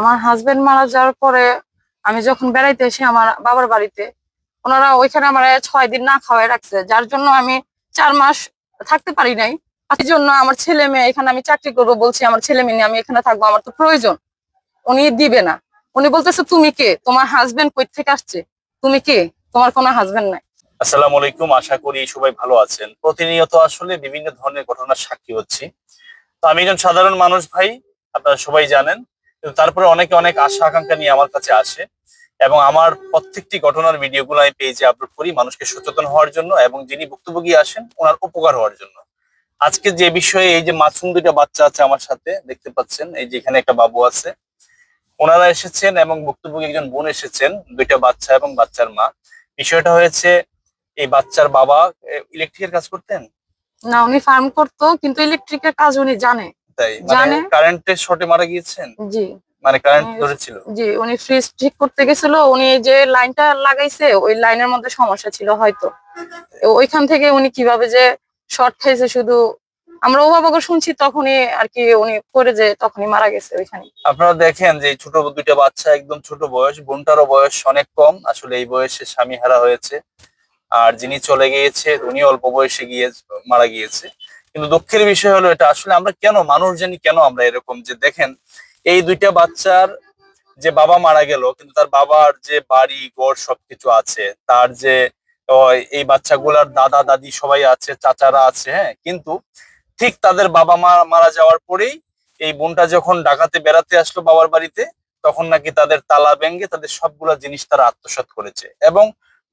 আমার হাজবেন্ড মারা যাওয়ার পরে আমি যখন বেড়াইতে এসে আমার বাবার বাড়িতে, ওনারা ওইখানে আমার ছয় দিন না খাওয়াই রাখছে, যার জন্য আমি চার মাস থাকতে পারি নাই। এই জন্য আমার ছেলে মেয়ে, এখানে আমি চাকরি করব বলছি, আমার ছেলে মেয়ে আমি এখানে থাকব, আমার তো প্রয়োজন। উনি দিবে না। উনি বলতেছে, তুমি কে? তোমার হাজবেন্ড কই থেকে আসছে? তুমি কে? তোমার কোনো হাজবেন্ড নাই। আসসালামু আলাইকুম, আশা করি সবাই ভালো আছেন। প্রতিনিয়ত আসলে বিভিন্ন ধরনের ঘটনার সাক্ষী হচ্ছি। তো আমি একজন সাধারণ মানুষ ভাই, আপনারা সবাই জানেন। কিন্তু তারপরে অনেকে অনেক আশা আকাঙ্ক্ষা নিয়ে আমার কাছে আসে এবং আমার প্রত্যেকটি ঘটনার ভিডিওগুলো আমি পেজে আপলোড করি মানুষকে সচেতন হওয়ার জন্য এবং যিনি ভুক্তভোগী আসেন, ওনার উপকার হওয়ার জন্য। আজকে যে বিষয়ে এই যে মাসুম দুইটা বাচ্চা আছে আমার সাথে, দেখতে পাচ্ছেন, এই যে এখানে একটা বাবু আছে। ওনারা এসেছেন এবং ভুক্তভোগী একজন বোন এসেছেন, দুইটা বাচ্চা এবং বাচ্চার মা। বিষয়টা হয়েছে, এই বাচ্চার বাবা ইলেকট্রিকের কাজ করতেন? না, উনি ফার্ম করতো, কিন্তু ইলেকট্রিকের কাজ উনি জানে। তাই? মানে। কারেন্টের শর্টে মারা গিয়েছেন? জি। মানে কারেন্ট ধরেছিল। জি উনি ফ্রিজ ঠিক করতে গেছিল উনি যে লাইনটা লাগাইছে ওই লাইনের মধ্যে সমস্যা ছিল হয়তো। ওইখান থেকে উনি কীভাবে যে শর্ট খাইছে শুধু আমরা অভিভাবক শুনছি তখনই আর কি উনি পড়ে যে তখনই মারা গেছে ওইখানে আপনারা দেখেন যে ছোট দুইটা বাচ্চা একদম ছোট বয়স বোনটারও বয়স অনেক কম আসলে এই বয়সে স্বামী হারা হয়েছে। আর যিনি চলে গিয়েছে উনি অল্প বয়সে গিয়ে মারা গিয়েছে। কিন্তু দুঃখের বিষয় হলো এটা, আসলে আমরা কেন, মানুষ জানি কেন আমরা এরকম যে দেখেন, এই দুইটা বাচ্চার যে বাবা মারা গেল, কিন্তু তার বাবার যে বাড়ি, ঘর সবকিছু আছে, তার যে এই বাচ্চাগুলার দাদা, দাদি সবাই আছে, চাচারা আছে হ্যাঁ? কিন্তু ঠিক তাদের বাবা মা, মারা যাওয়ার পরেই এই বোনটা যখন ডাকাতে বেড়াতে আসলো বাবার বাড়িতে, তখন নাকি তাদের তালা ভেঙে তাদের সবগুলা জিনিস তারা আত্মসাৎ করেছে এবং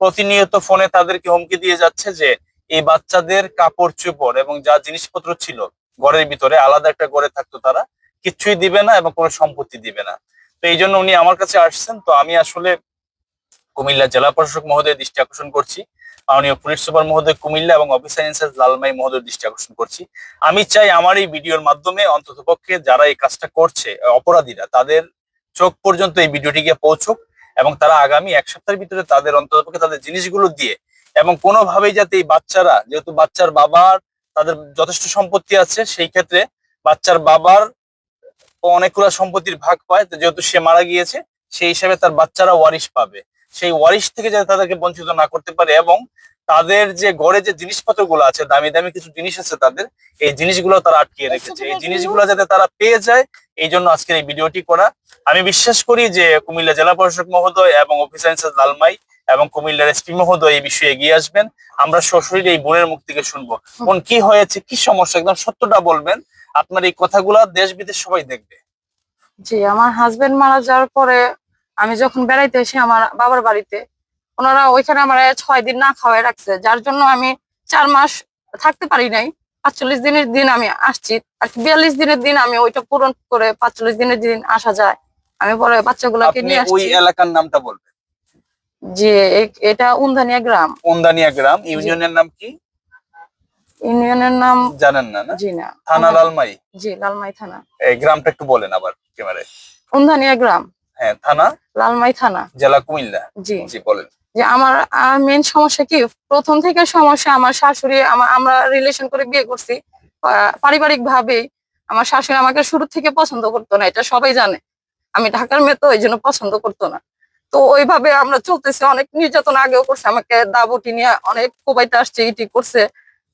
প্রতিনিয়ত ফোনে তাদেরকে হুমকি দিয়ে যাচ্ছে যে এই বাচ্চাদের কাপড় চোপড় এবং যা জিনিসপত্র ছিল ঘরের ভিতরে, আলাদা একটা ঘরে থাকতো তারা কিচ্ছুই দিবে না এবং কোনো সম্পত্তি দিবে না। তো এই জন্য উনি আমার কাছে আসছেন। তো আমি আসলে কুমিল্লা জেলা প্রশাসক মহোদয়ের দৃষ্টি আকর্ষণ করছি। মাননীয় পুলিশ সুপার মহোদয় কুমিল্লা এবং অফিসার ইনচার্জ লালমাই মহোদয়ের দৃষ্টি আকর্ষণ করছি। আমি চাই আমার এই ভিডিওর মাধ্যমে অন্ততপক্ষে যারা এই কাজটা করছে, অপরাধীরা, তাদের চোখ পর্যন্ত এই ভিডিওটি গিয়ে পৌঁছুক এবং তারা আগামী এক সপ্তাহের ভিতরে তাদের অন্ততপক্ষে তাদের জিনিসগুলো দিয়ে এবং কোনোভাবেই যাতে এই বাচ্চারা যেহেতু বাচ্চার বাবার তাদের যথেষ্ট সম্পত্তি আছে সেই ক্ষেত্রে বাচ্চার বাবার অনেকগুলো সম্পত্তির ভাগ পায়। তো যেহেতু সে মারা গিয়েছে সেই হিসাবে তার বাচ্চারা ওয়ারিশ পাবে। সেই ওয়ারিশ থেকে যাতে তাদেরকে বঞ্চিত না করতে পারে এবং তাদের যে ঘরে যে জিনিসপত্রগুলো আছে দামি দামি কিছু জিনিস আছে তাদের এই জিনিসগুলো তারা আটকিয়ে রেখেছে। এই জিনিসগুলো যাতে তারা পেয়ে যায় এই জন্য আজকের এই ভিডিওটি করা। আমি বিশ্বাস করি যে কুমিল্লা জেলা প্রশাসক মহোদয় এবং অফিসার লালমাই এবং কুমিল্লার এসপি মহোদয় এই বিষয়ে এগিয়ে আসবেন। আমরা সশরীরে এই বোনের মুখ থেকে শুনব। বোন কি হয়েছে? কি সমস্যা? একদম সত্যটা বলবেন। আপনার এই কথাগুলো দেশ বিদেশ সবাই দেখবে। জি আমার হাজবেন্ড মারা যাওয়ার পরে আমি যখন বেড়াইতে এসে আমার বাবার বাড়িতে ওনারা ওইখানে আমার ছয় দিন না খাওয়াই রাখছে যার জন্য আমি চার মাস থাকতে পারি নাই। পাঁচচল্লিশ দিনের দিন আমি আসছি আর কি বিয়াল্লিশ দিনের দিন আমি ওইটা পূরণ করে পাঁচচল্লিশ দিনের দিন আসা যায়। আমি পরে বাচ্চাগুলোকে নিয়ে ওই এলাকার নামটা বলবেন। যে এটা উন্ধানিয়া গ্রাম। ওন্দানিয়া গ্রাম। ইউনিয়নের নাম কি? ইউনিয়নের নাম জানেন না না? জি না থানা আমার- লালমাই? জি লালমাই থানা। এই গ্রামটা একটু বলেন আবার ক্যামেরায়। উন্ধানিয়া গ্রাম। হ্যাঁ থানা? লালমাই থানা। জেলা কুমিল্লা। জি। জি বলেন। যে আমার মেন সমস্যা কি? প্রথম থেকে সমস্যা আমার শাশুড়ি আমার আমরা রিলেশন করে বিয়ে করছি। পারিবারিক ভাবে আমার শাশুড়ি আমাকে শুরু থেকে পছন্দ করতো না এটা সবাই জানে। আমি ঢাকার মেয়ে তো ওই জন্য পছন্দ করতো না। তো ওইভাবে আমরা চলতেছি, অনেক নির্যাতন আগেও করছে, আমাকে দাবুটি নিয়ে অনেক কোবাইতে আসছে, ইটি করছে,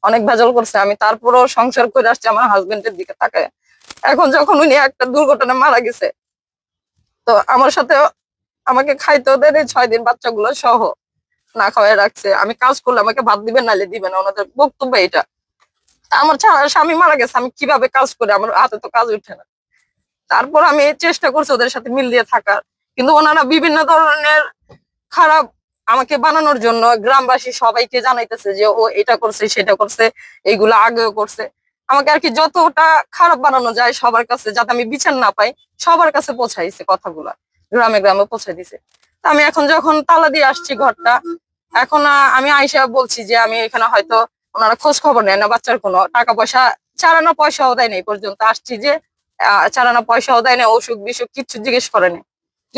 অনেক ভেজাল করছে, আমি তারপরেও সংসার করে আসছি, আমার হাজবেন্ডের দিকে তাকায়। এখন যখন উনি একটা দুর্ঘটনা মারা গেছে, তো আমার সাথে আমাকে খাইতেও দেন এই ছয় দিন বাচ্চাগুলো সহ না খাওয়াই রাখছে। আমি কাজ করলে আমাকে ভাত দিবেন নালে দিবেন ওনাদের বক্তব্য এটা আমার স্বামী মারা গেছে, আমি কীভাবে কাজ করি? আমার হাতে তো কাজ উঠে না। তারপর আমি চেষ্টা করছি ওদের সাথে মিল দিয়ে থাকার। কিন্তু ওনারা বিভিন্ন ধরনের খারাপ আমাকে বানানোর জন্য গ্রামবাসী সবাইকে জানাইতেছে যে, ও এটা করছে, সেটা করছে এইগুলো আগেও করছে। আমাকে আর কি যতটা খারাপ বানানো যায় সবার কাছে, যাতে আমি বিচার না পাই, সবার কাছে পৌঁছাইছে কথাগুলা, গ্রামে গ্রামে পৌঁছাই দিছে। তা আমি এখন যখন তালা দিয়ে আসছি ঘরটা, এখন আমি আইসা বলছি যে, আমি এখানে হয়তো ওনারা খোঁজ খবর নেয় না, বাচ্চার কোনো টাকা পয়সা চারানা পয়সাও দেয় না এই পর্যন্ত। আসছি যে চারানা পয়সাও দেয় না অসুখ বিসুখ কিচ্ছু জিজ্ঞেস করে না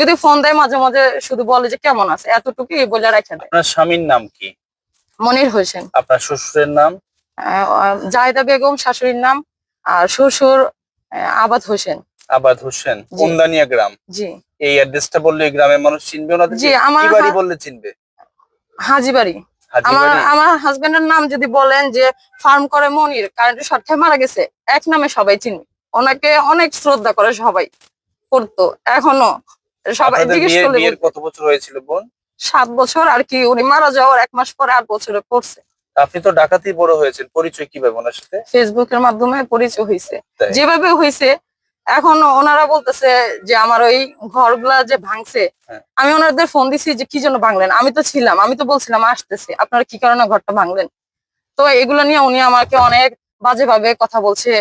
যদি ফোন দেয় মাঝে মাঝে শুধু বলে যে কেমন আছে এতটুকুই বলে রেখে দেয়। আপনার স্বামীর নাম কি? মনির হোসেন। আপনার শ্বশুরের নাম? জাহিদা বেগম শাশুড়ির নাম আর শ্বশুর আবাদ হোসেন। আবাদ হোসেন। কোন্দানিয়া গ্রাম? জি। এই অ্যাড্রেসটা বললে এই গ্রামের মানুষ চিনবে ওনাদের জি আমার বাড়ি বললে চিনবে? হাজিবাড়ি। আমার আমার হাজবেন্ডের নাম যদি বলেন যে ফার্ম করে মনির কারেন্টের শর্ট খেয়ে মারা গেছে এক নামে সবাই চিনি ওনাকে অনেক শ্রদ্ধা করে সবাই করতো। এখনও সবাই জিজ্ঞেস করলে কত বছর হয়েছিল বোন? সাত বছর আর কি উনি মারা যাওয়ার এক মাস পরে আট বছরে পড়ছে। আপনি তো ডাকাতেই বড় হয়েছেন পরিচয় কীভাবে ওনার সাথে? ফেসবুকের মাধ্যমে পরিচয় হয়েছে। যেভাবে হয়েছে এখন ওনারা বলতেছে যে আমার ওই ঘরগুলা যে ভাঙছে হ্যাঁ। আমি ওনাদের ফোন দিছি যে কি জন্য ভাঙলেন। আমি তো ছিলাম আমি তো বলছিলাম আসতেছি আপনারা কি কারণে ঘরটা ভাঙলেন? তো এগুলো নিয়ে উনি আমাকে অনেক বাজে ভাবে কথা বলছে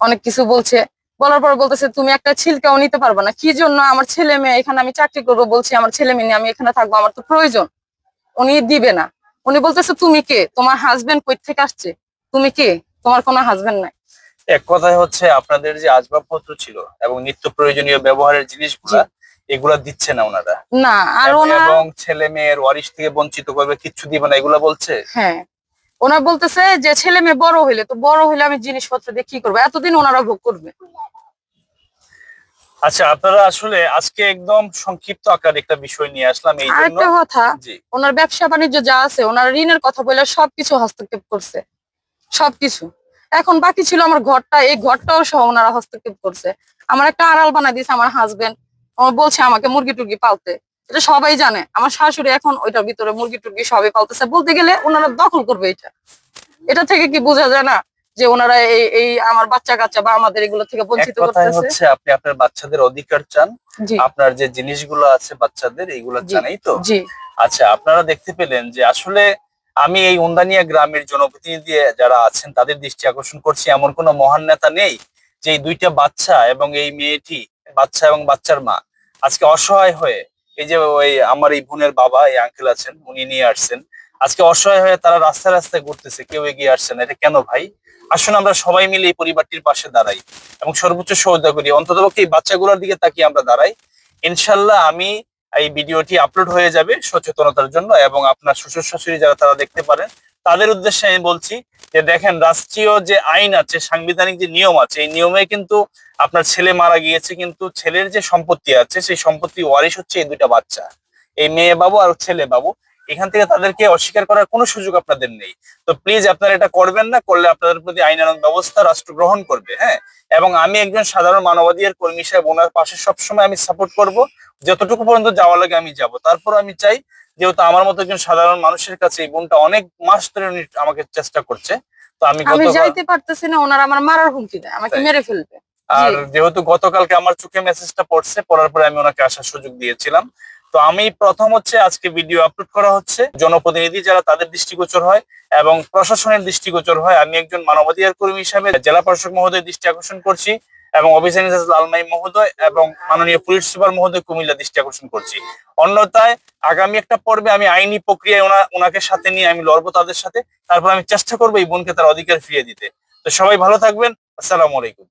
অনেক কিছু বলছে। বলার পর বলতেছে তুমি একটা ছিলকাও নিতে পারবে না। কি জন্য আমার ছেলে মেয়ে এখানে আমি চাকরি করব বলছি আমার ছেলে মেয়ে আমি এখানে থাকব আমার তো প্রয়োজন। উনি দিবে না। উনি বলতেছে তুমি কে? তোমার হাজবেন্ড কই থেকে আসছে? তুমি কে? তোমার কোনো হাজবেন্ড নাই। এক কথায় হচ্ছে আপনাদের যে আসবাবপত্র ছিল এবং নিত্য প্রয়োজনীয় ব্যবহারের জিনিসগুলা এগুলা দিচ্ছে না ওনারা। না আর এবং ছেলে মেয়ের ওয়ারিশ থেকে বঞ্চিত করবে কিচ্ছু দিবে না এগুলা বলছে? হ্যাঁ। ওনার বলতেছে যে ছেলে মেয়ে বড় হইলে তো বড় হইলে আমি জিনিসপত্র দিয়ে কি করব? এতদিন ওনারা ভোগ করবে। আচ্ছা আপনারা আসলে আজকে একদম সংক্ষিপ্ত আকারে একটা বিষয় নিয়ে আসলাম এই জন্য। আরেকটা কথা ওনার ব্যবসা বাণিজ্য যা আছে ওনার ঋণের কথা বলে সবকিছু হস্তক্ষেপ করছে। সবকিছু। এখন বাকি ছিল আমার ঘরটা এই ঘরটাও সহ ওনারা হস্তক্ষেপ করছে। আমার একটা আড়াল বানাই দিয়েছে আমার হাজবেন্ড বলছে আমাকে মুরগি টুরগি পালতে। এটা সবাই জানে। আমার শাশুড়ি এখন ওইটার ভিতরে মুরগি টুরগি সবাই পালতেছে। বলতে গেলে ওনারা দখল করবে এটা। এটা থেকে কি বোঝা যায় না যে ওনারা এই এই আমার বাচ্চা কাচ্চা বা আমাদের এগুলো থেকে বঞ্চিত করতেছে? হচ্ছে আপনি আপনার বাচ্চাদের অধিকার চান। আপনার যে জিনিসগুলো আছে বাচ্চাদের এইগুলো জি। চান এই তো? জি। আচ্ছা আপনারা দেখতে পেলেন যে আসলে আমি এই উন্দানিয়া গ্রামের জনপ্রতিনিধি যারা আছেন তাদের দৃষ্টি আকর্ষণ করছি। এমন কোনো মহান নেতা নেই যে এই দুইটা বাচ্চা এবং এই মেয়েটি বাচ্চা এবং বাচ্চার মা আজকে অসহায় হয়ে এই যে ওই আমার এই বোনের বাবা, এই আঙ্কেল আছেন, উনি নিয়ে আসছেন। আজকে অসহায় হয়ে তারা রাস্তায় রাস্তায় ঘুরতেছে, কেউ এগিয়ে আসছে না। এটা কেন ভাই? আসুন আমরা সবাই মিলে এই পরিবারটির পাশে দাঁড়াই এবং সর্বোচ্চ সহযোগিতা করি। অন্ততপক্ষে এই বাচ্চাগুলোর দিকে তাকিয়ে আমরা দাঁড়াই। ইনশাল্লাহ আমি এই ভিডিওটি আপলোড হয়ে যাবে সচেতনতার জন্য এবং আপনার শ্বশুর শাশুড়ি যারা তারা দেখতে পারেন, তাদের উদ্দেশ্যে আমি বলছি যে দেখেন, রাষ্ট্রীয় যে আইন আছে, সাংবিধানিক যে নিয়ম আছে, এই নিয়মে কিন্তু আপনার ছেলে মারা গিয়েছে, কিন্তু ছেলের যে সম্পত্তি আছে, সেই সম্পত্তি ওয়ারিশ হচ্ছে এই দুইটা বাচ্চা। এই মেয়ে বাবু আর ছেলে বাবু। এখান থেকে তাদেরকে অস্বীকার করার কোনো সুযোগ আপনাদের নেই। তো প্লিজ আপনারা এটা করবেন না, করলে আপনাদের প্রতি আইনানুগ ব্যবস্থা রাষ্ট্র গ্রহণ করবে হ্যাঁ? এবং আমি একজন সাধারণ মানবাধিকার কর্মী হিসেবে ওনার পাশে সবসময় আমি সাপোর্ট করব। যতটুকু পর্যন্ত যাওয়া লাগে আমি যাব। তারপর আমি চাই যেহেতু আমার মতো একজন সাধারণ মানুষের কাছে এই বোনটা অনেক মাস ধরে উনি আমাকে চেষ্টা করছে তো আমি আমি যাইতে পারতেছি না ওনার আমার মারার হুমকি দেয় আমাকে মেরে ফেলবে। আর যেহেতু গতকালকে আমার চোখে মেসেজটা পড়ছে পড়ার পরে আমি ওনাকে আসার সুযোগ দিয়েছিলাম। তো আমি প্রথম হচ্ছে আজকে ভিডিও আপলোড করা হচ্ছে। জনপ্রতিনিধি যারা তাদের দৃষ্টিগোচর হয় এবং প্রশাসনের দৃষ্টিগোচর হয় আমি একজন মানবাধিকার কর্মী হিসাবে জেলা প্রশাসক মহোদয় দৃষ্টি আকর্ষণ করছি। এবং অফিসার ইনচার্জ লালমাই মহোদয় এবং মাননীয় পুলিশ সুপার মহোদয় কুমিল্লা দৃষ্টি আকর্ষণ করছি। অন্যথায় আগামী একটা পর্বে আমি আইনি প্রক্রিয়ায় ওনা ওনাকে সাথে নিয়ে আমি লড়বো তাদের সাথে। তারপর আমি চেষ্টা করব এই বোনকে তার অধিকার ফিরিয়ে দিতে। তো সবাই ভালো থাকবেন। আসসালামু আলাইকুম।